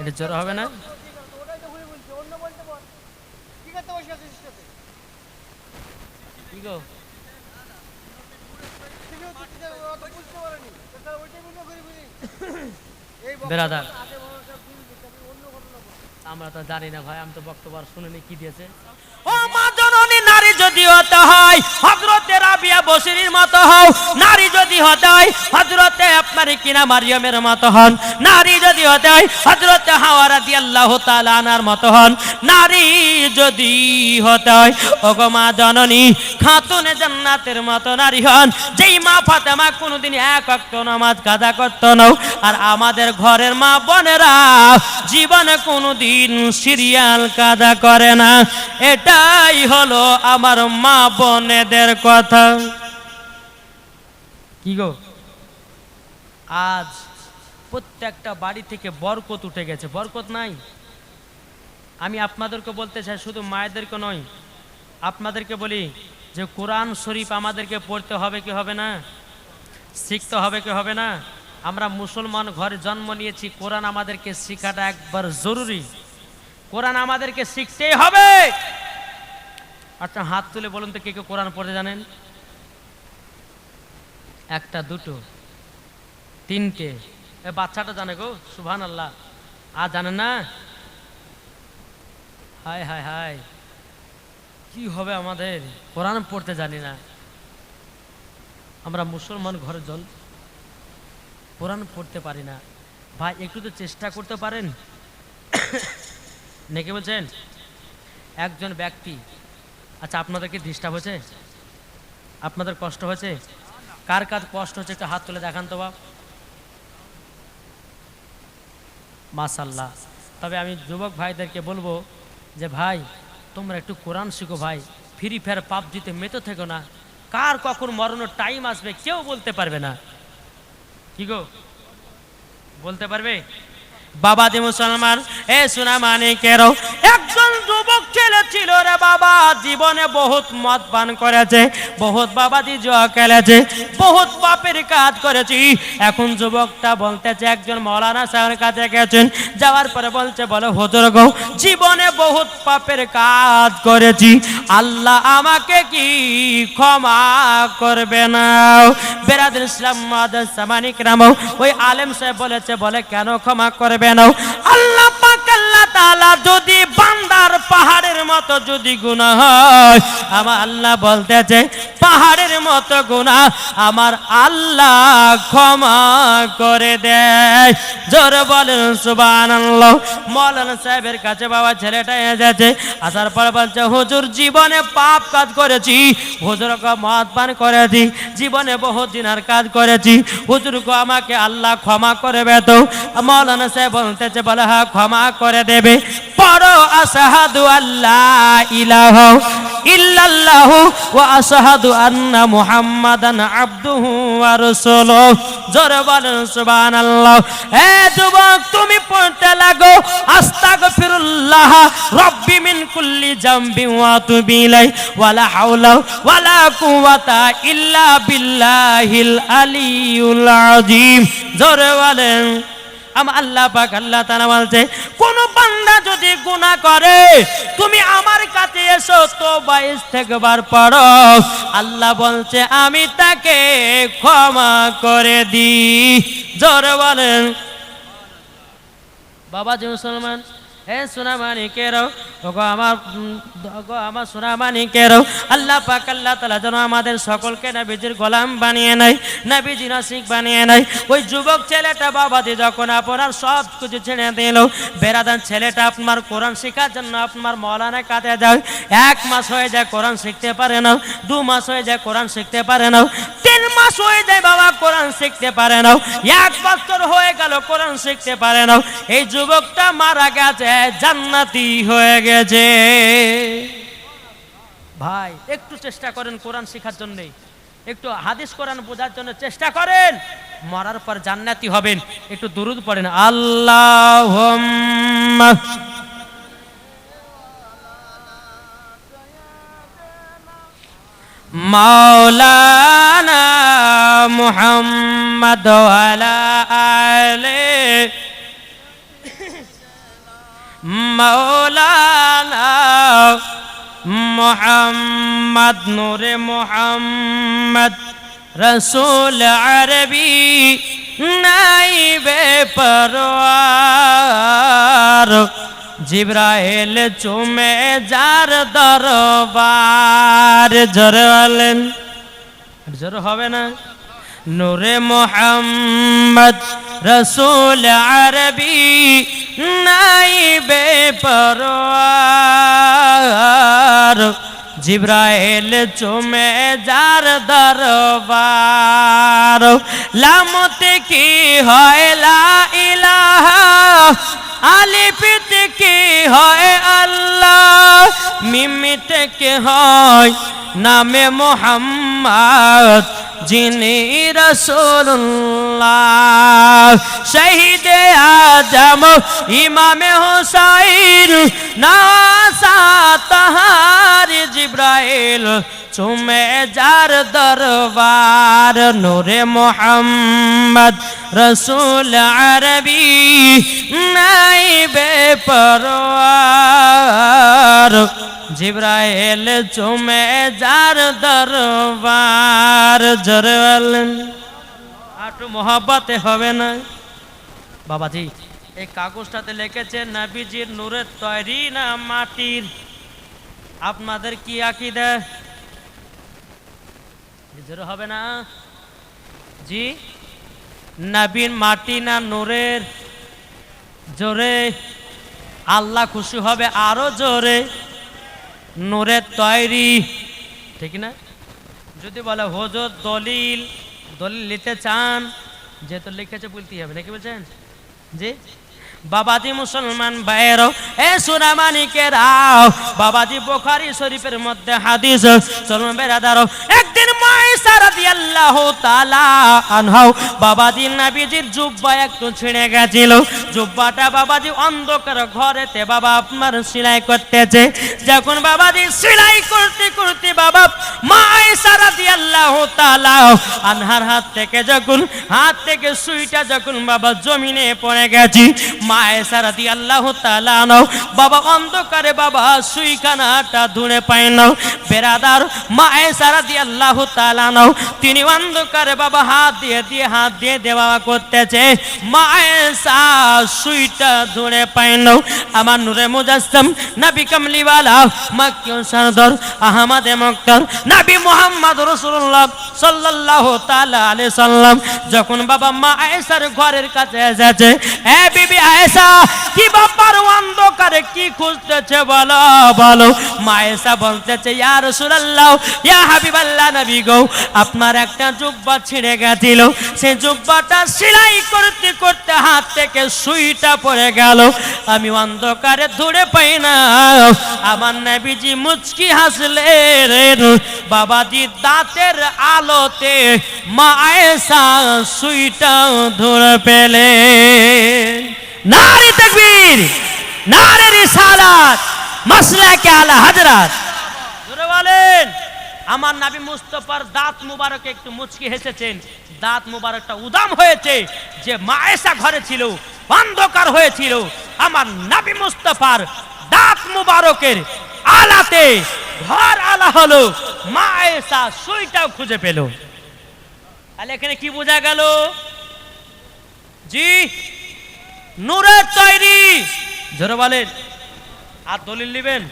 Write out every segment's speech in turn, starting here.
এটা হবে না? আমরা তো জানি না ভাই, আমি তো বক্তব্য শুনিনি, কি দিয়েছে? ও মা যদি হতে হয় হজরতে রাবিয়া বসিরির মতো হও, নারী যদি হতে হয় হজরতে আপনার কিনা মারিয়মের মতো হন। নারী যদি হতে হয় হজরতে আল্লাহ আনার মতো হন। নারী যদি হতে হয় ওগো মা জননী জান্নাতের মতো নারী হন। যেই মা ফাতেমা কোনোদিন এক নামাজ কাজা করতো না। আর আমাদের ঘরের মা বোনেরা জীবনে কোনোদিন সিরিয়াল কাজা করে না। এটাই হলো আমার মা বোনেদের কথা। কি গো? আজ প্রত্যেকটা বাড়ি থেকে বরকত উঠে গেছে। বরকত নাই? আমি আপনাদেরকে বলতে চাই, শুধু মায়েদেরকে নয়, আপনাদেরকে বলি যে কোরআন শরীফ আমাদেরকে পড়তে হবে কি হবে না? শিখতে হবে কি হবে না? আমরা মুসলমান ঘরে জন্ম নিয়েছি, কোরআন আমাদেরকে শেখাটা একবার জরুরি। কোরআন আমাদেরকে শিখতেই হবে। আচ্ছা হাত তুলে বলুন তো কে কে কোরআন পড়তে জানেন? একটা, দুটো, তিনটে। এ, বাচ্চাটা জানে গো সুভান আল্লাহ আর জানে না? হায় হায় হায়। কি হবে আমাদের? কোরআন পড়তে জানি না। আমরা মুসলমান ঘরে জল কোরআন পড়তে পারি না। ভাই, একটু তো চেষ্টা করতে পারেন। নেকে বলছেন? একজন ব্যক্তি আচ্ছা আপনাদেরকে ডিস্টার্ব হয়েছে? আপনাদের কষ্ট হয়েছে? কার কার কষ্ট হচ্ছে একটু হাত তুলে দেখান তো, বাপ। মাসাল্লাহ তবে আমি যুবক ভাইদেরকে বলব যে, ভাই, তোমরা একটু কোরআন শিখো, ভাই। ফ্রি ফায়ার পাবজিতে মেতো থেকো না। কার কখন মরণের টাইম আসবে, কেউ বলতে পারবে না। কি গো? বলতে পারবে? বাবা দি মুসলমান, এ সোনা মানিকেরও একজন যুবক ছেলে ছিল রে বাবা, জীবনে বহুত মদ পান করেছে, বহুত বাবাজি জুয়া খেলেছে, বহুত পাপের কাজ করেছি। এখন যুবকটা বলতেছে, একজন মৌলানা সাহেবের কাছে গেছেন, যাওয়ার পরে বলছে, বলে, হুজুর গো, জীবনে বহুত পাপের কাজ করেছি আল্লাহ আমাকে কি ক্ষমা করবে না? বেরাদ ইসলাম সামানিক রাম ওই আলেম সাহেব বলেছে, বলে কেন ক্ষমা করবে না? আল্লাহ পাক তাআলা যদি বান্দার পাহাড়ের মতো যদি গুনাহ হয়, আমার আল্লাহ বলতেছে, পাহাড়ের মতো গুনাহ আমার আল্লাহ ক্ষমা করে দেয় জোরে বলেন, সুবহানাল্লাহ। মৌলানা সাহেবের কাছে বাবা ছেলেটা এসেছে, আসার পর বলছে, হুজুর, জীবনে পাপ কাজ করেছি হুজুরকে মদ পান করেছি, জীবনে বহুত দিনার কাজ করেছি হুজুরকে আমাকে আল্লাহ ক্ষমা করবে তো। মৌলানা সাহেব বলতেছে, বলে হ্যাঁ ক্ষমা করে দেবে। পড়ো আসাহাদু আল্লাহ ইলাহ ইল্লাল্লাহ ওয়া আশহাদু আন্না মুহাম্মাদান আবদুহু ওয়া রাসূলুহু। জোরে বলেন সুবহানাল্লাহ। এ যুবক, তুমি পড়তে লাগো। আস্তাগফিরুল্লাহ, রব্বি মিন কুল্লি জামবি ওয়া তুবি ইলাই ওয়ালা হাওলা ওয়ালা কুওয়াতা ইল্লা বিল্লাহিল আলিয়ুল আযীম জোরে বলেন আমার আল্লাহ পাক আল্লাহ তাআলা বলছে, কোন বান্দা যদি গুণা করে, তুমি আমার কাছে এসো তো বাইশ থেকেবার পড়ো। আল্লাহ বলছে, আমি তাকে ক্ষমা করে দিই জোরে বলেন। বাবা যে মুসলমান, হে সোনা মানিকেরও ওগো আমার ওগো আমার সোনা মানিকেরও আল্লাহ পাক, আল্লাহ তালা যেন আমাদের সকলকে নবীজির গোলাম বানিয়ে নেয়, নবীজি নাসিক বানিয়ে নেয়। ওই যুবক ছেলেটা বাবাজি যখন আপনার সব কিছু ছেড়ে দিল, বেরাদান ছেলেটা আপনার কোরআন শেখার জন্য আপনার মৌলানা কাঁধে যায়। এক মাস হয়ে যায় কোরআন শিখতে পারে না, দু মাস হয়ে যায় কোরআন শিখতে পারে না, তিন মাস হয়ে যায় বাবা কোরআন শিখতে পারে না, এক বছর হয়ে গেল কোরআন শিখতে পারে না। এই যুবকটা মারা গেছে, জান্নাতি হয়ে গেছে। ভাই, একটু চেষ্টা করেন কোরআন শেখার জন্য একটু হাদিস কোরআন বোঝার জন্য চেষ্টা করেন। মরার পর জান্নাতি হবেন। একটু দুরুদ পড়েন। আল্লাহ মাওলানা মুহাম্মদ ওয়ালা আলে মৌলানা মোহাম্মদ নূরে মোহাম্মদ রসুল আরবি নাইবে পরওয়ার। জিব্রাইল চুমে যার দরবার। জোরে বলেন। জোর হবে না? নূরে মোহাম্মদ রসুল আরবি নাইবে পরওয়ার জিব্রাইল চুমে যার দরবার। লামতে কি হয় লা ইলাহা? আলিপিতে কি হয় আল্লাহ? মিমিতে কি হয় নামে মোহাম্মদ যিনি রসুল্লাহ শহীদে আজম, ইমামে হুসাইন, নাসা তাহার জিব্রাইল, চুমে যার দরবার নূরে মোহাম্মদ রসুল আরবি, নাইবে পরওয়ার জিব্রাইল চুমে যার দরবার জোরে বলেন আটু মহাব্বতে হবে না। বাবাজি, এই কাগজটাতে লিখেছেন নবীজির নূরের তৈরি না মাটির। আপনাদের কি আকিদা? জোরে হবে না। জি নবীন মাটি না নূরের? জোরে। আল্লাহ খুশি হবে আরও জোরে। নূরের তৈরি। ঠিক না? যদি বলে, হজর দলিল দলিল নিতে চান? যেহেতু লিখেছে বলতেই হবে, নাকি বলছেন? জি? বাবাজি মুসলমান বাইর এ সুনামানিকে রাও বাবাজি বোখারি শরীফের মধ্যে হাদিস চলুন বেরাদারও একদিন রাদিয়াল্লাহু রাদিয়াল্লাহু হাত থেকে সুইটা যখন বাবা জমিনে পড়ে গেছি সারা দিয়ে আল্লাহ বাবা অন্ধকারে বাবা সুইখানাটা ধুড়ে পাই নাও। বেরাদার মায়ে সারা দিয়ে আল্লাহ তালানো তিনি অন্ধকারে বাবা, হাত দিয়ে দিয়ে, হাত দিয়ে দেওয়া করতেছে। মায়ে সা সুইটা ধুড়ে পাই নাও আমার নূরে মুজাসম নবী কামলিওয়ালা মাকিও সরদর, আহমদে মক্তর নবী মোহাম্মদ রসুল্লাহ সাল্লাল্লাহু তাআলা আলাইহি সাল্লাম। যখন বাবা মা ঘরের কাছে এসেছে, এ বিবি আয়েশা, কি বাবার অন্ধকারে কি খুঁজতেছে বলো বলো। মা বলতেছে, ইয়া রাসূলুল্লাহ, ইয়া হাবিবাল্লাহ নবী গো আপনার একটা জুব্বা ছিঁড়ে গেছিল। সে জুব্বাটা সেলাই করতে করতে হাত থেকে সুইটা পড়ে গেল। আমি অন্ধকারে ধরে পাই না। আমার নবীজি মুচকি হাসলে বাবাজি দাঁতের আলোতে মা আয়েশা সুইটা ধরে পেলে নারী তকবীর, নারী রিসালাত, মাসলাকে আলা হযরত। জোরে বলেন। আমার নাবি মুস্তফার দাঁত মুবারকে একটু মুচকি হেসেছেন। দাঁত মুবারকটা উদাম হয়েছে যে মায়েশা ঘরে ছিল, অন্ধকার হয়েছিল। আমার নাবি মুস্তফার দাঁত মুবারকের আলাতে ঘর আলা হলো মায়েশা সুইটাও খুঁজে পেল। তাহলে এখানে কি বোঝা গেল? জি, নূরের তৈরি। জোরে বলেন। আর দলিল নেবেন?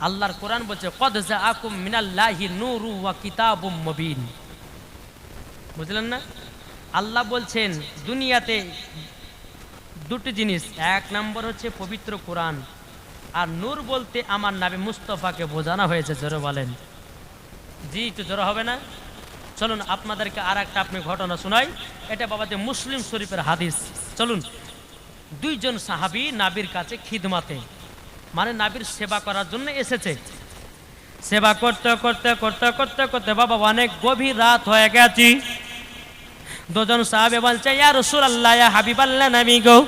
আল্লাহর কোরআন বলছে, কদ জাআকুম মিনাল্লাহি নূরু ওয়া কিতাবুম মুবিন। বুঝলেন না? আল্লাহ বলছেন, দুনিয়াতে দুটি জিনিস। এক নম্বর হচ্ছে পবিত্র কোরআন। আর নূর বলতে আমার নাবি মুস্তফাকে বোঝানো হয়েছে, জোরে বলেন। জি তো জোরে হবে না? চলুন, আপনাদেরকে আর একটা আপনি ঘটনা শোনাই। এটা বাবাতে মুসলিম শরীফের হাদিস। চলুন, দুইজন সাহাবি নাবির কাছে খিদমাতে। মানে নাবির সেবা করার জন্য এসেছে। সেবা করতে করতে করতে করতে করতে বাবা অনেক গভীর রাত হয়ে গেছি। দুজন সাহাবে বলছে, ইয়া সুর ইয়া হাবিবাল্লাহ নামি গো,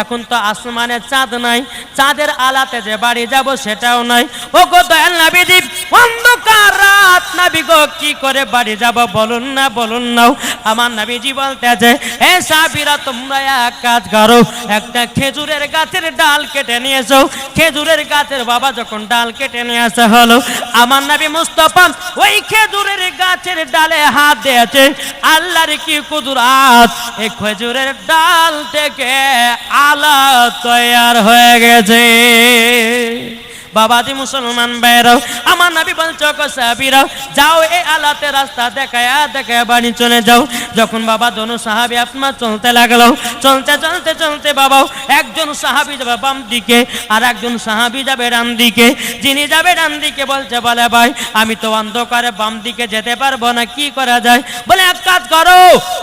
এখন তো আসমানে চাঁদ নাই, চাঁদের আলাতে যে বাড়ি যাব সেটাও নাই। ও গো দয়াল নবীজি অন্ধকার রাত, নাবি গো, কি করে বাড়ি যাব বলুন না, বলুন নাও আমার নাবিজি বলতেছে, এ সাবিরা, তোমরা এক কাজ করো, একটা খেজুরের গাছের ডাল কেটে নিয়ে খেজুরের গাছের বাবা যখন ডাল কেটে নিয়ে আসা হলো, আমার নাবি মুস্তফা ওই খেজুরের গাছের ডালে হাত দিয়েছে, আল্লাহর কি কুদরাত? এই খেজুরের ডাল থেকে আলা তৈয়ার হয়ে গেছে। বাবাজি মুসলমান বেরো আমার নবী বলছো সাহাবিরাও, যাও এই আলাতে রাস্তা দেখায় দেখায় বাড়ি চলে যাও। যখন বাবা দোনো সাহাবি আপনার চলতে লাগল, চলতে চলতে চলতে বাবাও একজন সাহাবি যাবে বাম দিকে আর একজন সাহাবি যাবে ডান দিকে। যিনি যাবে ডান দিকে বলছে, বলে ভাই, আমি তো অন্ধকারে বাম দিকে যেতে পারব না, কি করা যায়? বলে, এক কাজ করো,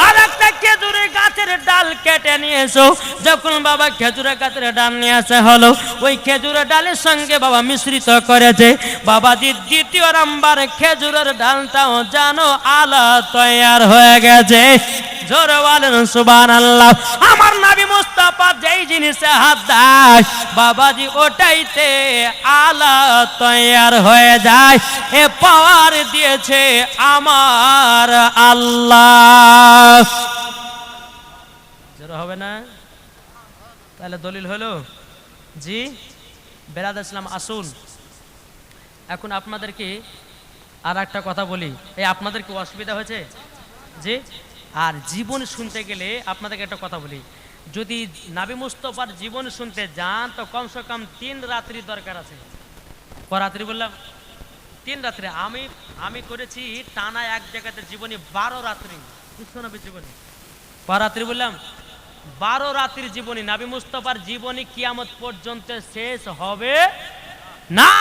আর একটা খেজুরের গাছের ডাল কেটে নিয়ে এসো। যখন বাবা খেজুরের গাছের ডাল নিয়ে আসা হলো, ওই খেজুরের ডালের সঙ্গে বাবা মিশ্রিত করেছে। বাবাজি দ্বিতীয় নাম্বার খেজুরের ডালটাও জানো আলা তৈয়ার হয়ে গেছে। আমার নাবি যেই বাবাজি ওটাইতে আলা তৈয়ার হয়ে যায়। দিয়েছে আমার আল্লাহ। হবে না? তাহলে দলিল হলো? জি? বেরাদ ইসলাম, আসুন। এখন আপনাদেরকে আর একটা কথা বলি। এই আপনাদের কি অসুবিধা হয়েছে? যে আর জীবন শুনতে গেলে আপনাদেরকে একটা কথা বলি। যদি নাবি মুস্তফার জীবন শুনতে যান, তো কমসে কম তিন রাত্রি দরকার আছে। ক রাত্রি বললাম? তিন রাত্রি। আমি আমি করেছি টানা এক জায়গাতে জীবনী বারো রাত্রি। বিশ্বনবীর জীবনী ক রাত্রি বললাম? বারো রাত্রির জীবনী। নাবি মুস্তফার জীবনী কিয়ামত পর্যন্ত শেষ হবে না।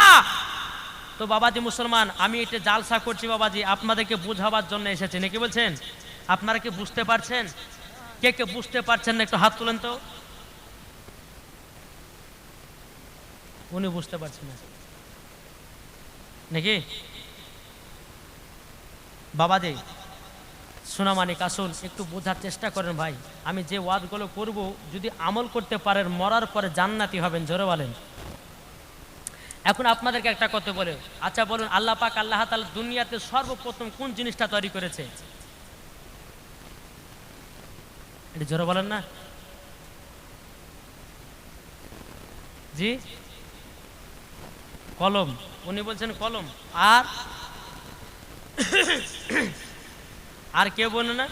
তো বাবাজি মুসলমান, আমি এটা জালসা করছি বাবাজি, আপনাদেরকে বোঝাবার জন্য এসেছি। নাকি বলছেন? আপনারা কি বুঝতে পারছেন? কে কে বুঝতে পারছেন না, একটু হাত তুলেন তো। উনি বুঝতে পারছেন না। নাকি? বাবাজি সোনামানিক, আসুন, একটু বোঝার চেষ্টা করেন ভাই। আমি যে ওয়াদগুলো করব, যদি আমল করতে পারেন, মরার পরে জান্নাতি হবেন, জোরে বলেন। এখন আপনাদেরকে একটা কথা বলে। আচ্ছা বলুন, আল্লাহ পাক আল্লাহ তাআলা দুনিয়াতে সর্বপ্রথম কোন জিনিসটা তৈরি করেছে? এটা জোরে বলেন না। জি? কলম। উনি বলছেন কলম। আর? আর কেউ বলে না?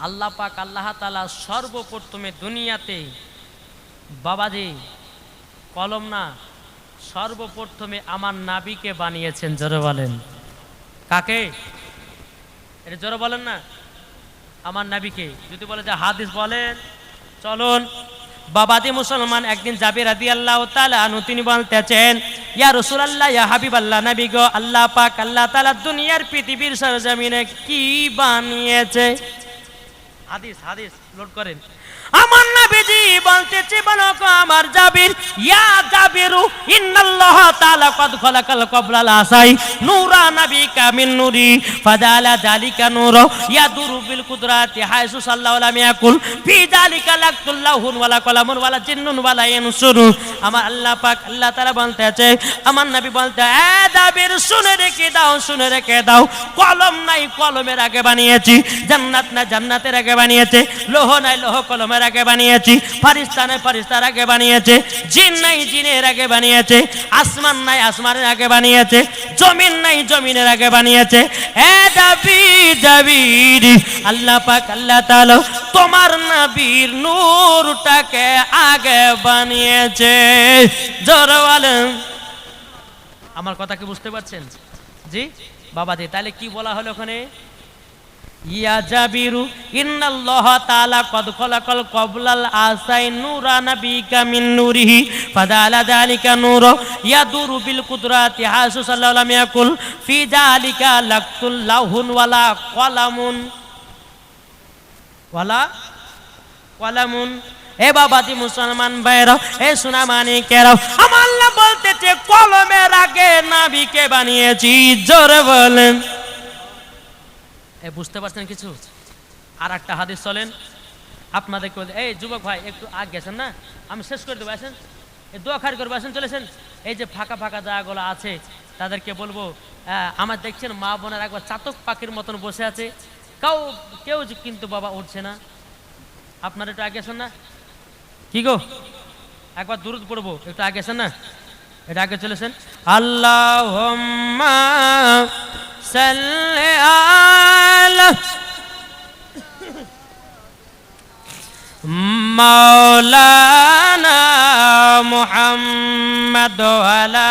আল্লাহ পাক আল্লাহ তালা সর্বপ্রথমে দুনিয়াতে বাবাজি কলম না সর্বপ্রথমে আমার নাবিকে বানিয়েছেন, জোরে বলেন। কাকে? এটা জোরে বলেন না? আমার নাবিকে। যদি বলে যে হাদিস বলেন, চলুন। বাবাদি মুসলমান একদিন যাবে রাদি আল্লাহ তালু তিনি বলতেছেন, ইয়া রসুল আল্লাহ ইয়া হাবিব আল্লাহ নাবি গো, আল্লাহ পাক, আল্লাহ তালা দুনিয়ার পৃথিবীর সরজমিনে কি বানিয়েছে? হাদিস হাদিস লোড করেন। আমার নবীজি বলতেছে বলো গো আমার জাবির, ইয়া জাবিরু, ইন্নাল্লাহ তাআলা কদ খলাকাল কবলাল আসাই, নূরা নবিকা মিন নূরি, ফাজালা জালিকা নূর, ইয়াদুরু বিল কুদরাতি হাইসু সাল্লাল্লাহু আলাইহি ইয়াকুল ফি জালিকা লাকুল্লাহুন ওয়ালা কলামুন ওয়ালা জিন্নুন ওয়ালা ইয়ানসুরু আমার আল্লাহ পাক, আল্লাহ তাআলা বলতেছে, আমার নবী বলতে, এ জাবির, শুনে রেখে দাও, শুনে রেখে দাও, কলম নাই, কলমের আগে বানিয়েছি, জান্নাত না জান্নাতের আগে বানিয়েছে, লোহ নাই, লোহ কলমের আগে বানিয়েছি ফারিস্তা নাই ফারিস্তার আগে বানিয়েছে, জিন নাই জিনের আগে বানিয়েছে, আসমান নাই আসমানের আগে বানিয়েছে, জমিন নাই জমিনের আগে বানিয়েছে। এ দাবি দাবির আল্লাহ পাক, আল্লাহ তাআলা তোমার নবীর নূরটাকে আগে বানিয়েছে। জোরে আমার কথা কি বুঝতে পারছেন? জি? বাবা দি তাহলে কি বলা হলো ওখানে? ইয়া জাবিরু, ইন্নাল্লাহ তাআলা কদ খলাকাল কবলাল আসাই নূরা নাবিকা মিন নূরিহি, ফাদালা যালিকা নূর ইয়াদুরু বিল কুদরাতি হাসু সাল্লাল্লাহু আলাইহি ইয়াকুল, ফি যালিকা লাকুল লাহুন ওয়ালা কলামুন। ওয়ালা কলামুন। এ বাবাজি মুসলমান ভাইরাও এ সোনা মানি কেরাও আমার আল্লাহ বলতেছে, কলমের আগে নাবিকে বানিয়েছি, জোরে বলেন। এ, বুঝতে পারছেন কিছু? আর একটা হাদিস চলেন। আপনাদেরকে বলতে এই যুবক ভাই, একটু আগ গেছেন না? আমি শেষ করে দেবো, আসেন। এই দোয়া খারি করব, আসেন চলেছেন এই যে ফাঁকা ফাঁকা জায়গাগুলো আছে, তাদেরকে বলব আমার দেখছেন মা বোনের একবার চাতক পাখির মতন বসে আছে। কাউ, কেউ কিন্তু বাবা উঠছে না। আপনারা একটু আগে আসেন না? কি গো? একবার দূর পড়ব, একটু আগে আসেন না? এটা আগে চলেছেন আল্লাহ মাওলানা মুহাম্মদ আলা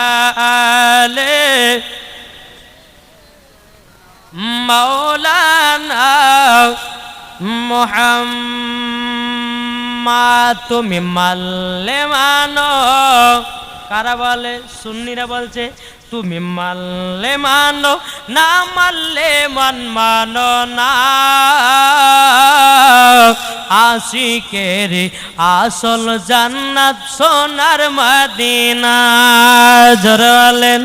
মাওলানা মুহাম্মদ তুমি মাল্লে মানো কারা বলে? সুন্নিরা বলছে, তুমি মানলে মানো, না মানলে মন মানো না। আশিকের আসল জান্নাত সোনার মদিনা। জরালেন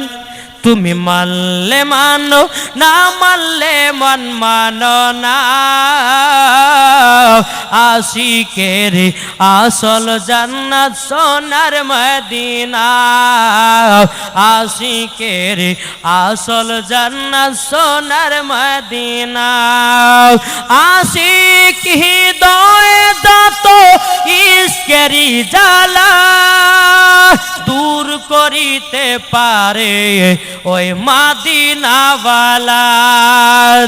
তুমি মানলে মানো, না মানলে মন মানো না। আশিকের আসল জান্নাত সোনার মদিনা। আসি আশিকের আসল জান্নাত সোনার মদিনা। আশিক হৃদয়ে যত ইস্কেরি জ্বালা দূর করিতে পারে ওই মাদিনাওয়ালা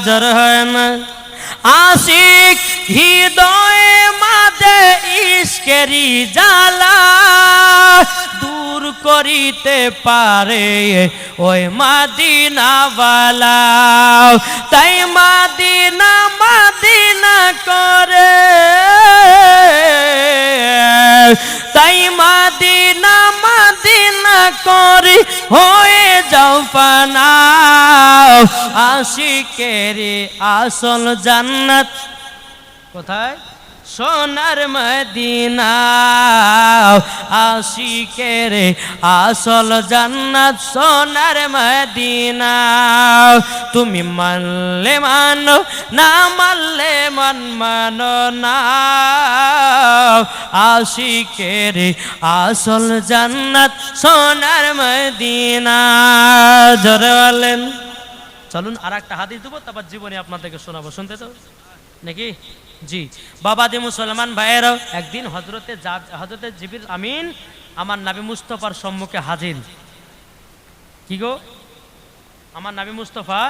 জরহন আশিক হৃদয়ে মাদে ইস্কেরি জালা দূর করিতে পারে ওই মাদিনাওয়ালা। তাই মাদিনা মাদিনা করে। তাই মাদিনা মাদিনা করি। যাও পানা আশিকেরি আসল জান্নাত। কোথায়? সোনার মদিনা, আশিকের আসল জান্নাত সোনার মদিনা। তুমি মানলে মানো, না মানলে মন মানো না। আশিকের আসল জান্নাত সোনার মদিনা। জোরে বলেন। চলুন আর একটা হাদিস দেবো, তারপর জীবনে আপনাদেরকে শোনাবো। শুনতে তো নাকি? জি। বাবা দি মুসলমান ভাইয়েরাও একদিন হজরতে হজরতে জিবির আমিন আমার নাবি মুস্তফার সম্মুখে হাজির। কি গো? আমার নাবি মুস্তফা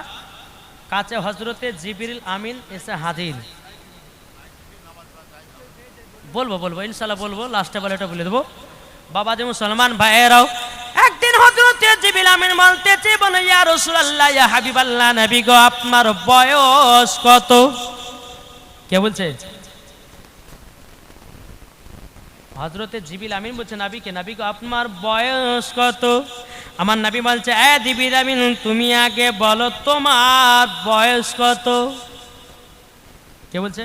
কাছে হজরতে জিবির আমিন এসে হাজির। বলব বলব ইনশাল্লাহ বলব লাস্টে বলে এটা বলে দেবো। বাবা যে মুসলমান ভাইয়েরাও একদিন হজরতে জিবিল আমিন বলতেছে বলে ইয়া রাসূলুল্লাহ, ইয়া হাবিবাল্লাহ, নবী গো, আপনার বয়স কত? কে বলছে? হজরতে জিবিল আমিন বলছে, নাবিকে নাবি গো আপনার বয়স কত? আমার নাবি বলছে, এ জিবিল আমিন, তুমি আগে বলো তোমার বয়স কত? কে বলছে?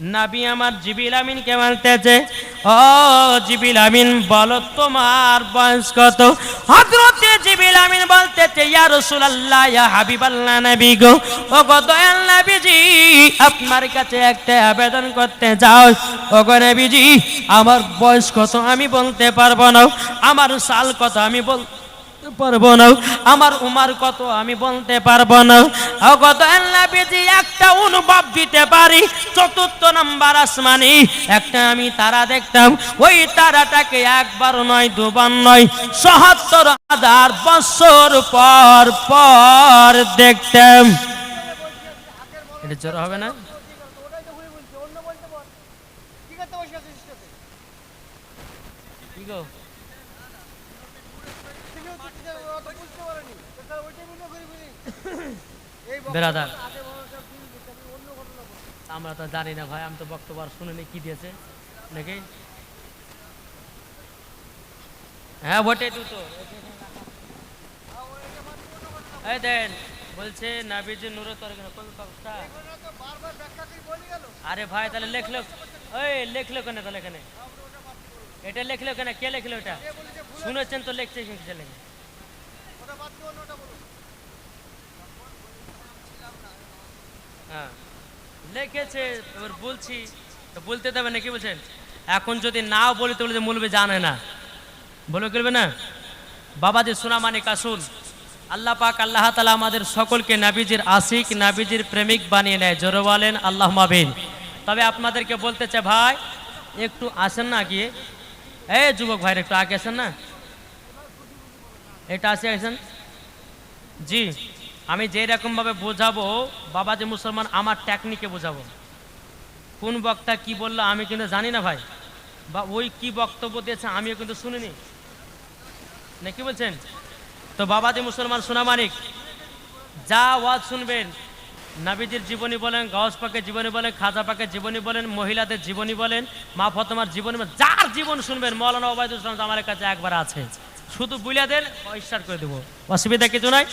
নাবি আমার জিবিল আমিন কে বলতেছে ও জিবিল আমিন, বলো তোমার বয়স কত? হযরতে জিবিল আমিন বলতেছে, ইয়া রাসূলুল্লাহ, ইয়া হাবিবাল্লাহ নবী গো। ও গো দয়াল নবীজি, আপনার কাছে একটা আবেদন করতে যাও ও গো নবীজি, আমার বয়স কত আমি বলতে পারব না। আমার সাল কত আমি বল পারব না। আমার উমার কত আমি বলতে পারব না। কত বেজি একটা অনুভব দিতে পারি। চতুর্থ নাম্বার আসমানি, একটা আমি তারা দেখতাম। ওই তারাটাকে একবার নয়, দুবার নয় সহাত্তর হাজার বছর পর পর দেখতাম। এটা জোর হবে না ওটাই তো ভুল বলছি অন্য বলতে বল কি করতে বসে আছিস সাথে কি গো তুমি অত বুঝতে পারেনি তাহলে ওইটাই মনে করি বলি এই আমরা তো জানি না ভাই, আমি তো বক্তব্য আর শুনিনি, কি দিয়েছে? নাকি? হ্যাঁ বটে তুই তো এই দেন, বলছে নাবিজি নুরে তোর গেল আরে ভাই, তাহলে লেখলো ওই লেখলো কেন তাহলে এখানে। এটা লেখলো কেন কে লেখলো এটা? শুনেছেন তো লিখছে লেখে ওটা বাদ দিয়ে অন্যটা বলুন হ্যাঁ। লিখেছে, এবার বলছি, তো বলতে দেবে নাকি বলছেন? এখন যদি নাও বলি তো বলে যে মূলবে জানে না। বলে করবে না? বাবাজি সোনামানিক আসুন আল্লাহ পাক, আল্লাহ তালা আমাদের সকলকে নাবিজির আশিক, নাবিজির প্রেমিক বানিয়ে নেয়। জোরে বলেন আল্লাহ মাবিন তবে আপনাদেরকে বলতে চাই, ভাই, একটু আসেন না গিয়ে। এই যুবক ভাইরা, একটু আগে আসেন না? এটা আসে, আসেন। জি, আমি যেই রকমভাবে বোঝাবো বাবাজি মুসলমান, আমার টেকনিকে বোঝাবো। কোন বক্তা কি বলল আমি কিন্তু জানি না ভাই। বা ওই কি বক্তব্য দিয়েছে আমিও কিন্তু শুনিনি। না, কি বলছেন? তো বাবাজি মুসলমান সোনামানিক যা ওয়াজ শুনবেন নাবিজির জীবনী বলেন, গাউস পাকের জীবনী বলেন, খাজা পাকের জীবনী বলেন, মহিলাদের জীবনী বলেন, মা ফতমার জীবনী যার জীবন শুনবেন, মৌলানা ওবায়দুল ইসলাম আমার কাছে একবার আছে। শুধু বুলিয়াদের স্টার্ট করে দেবো। অসুবিধা কিছু নাই।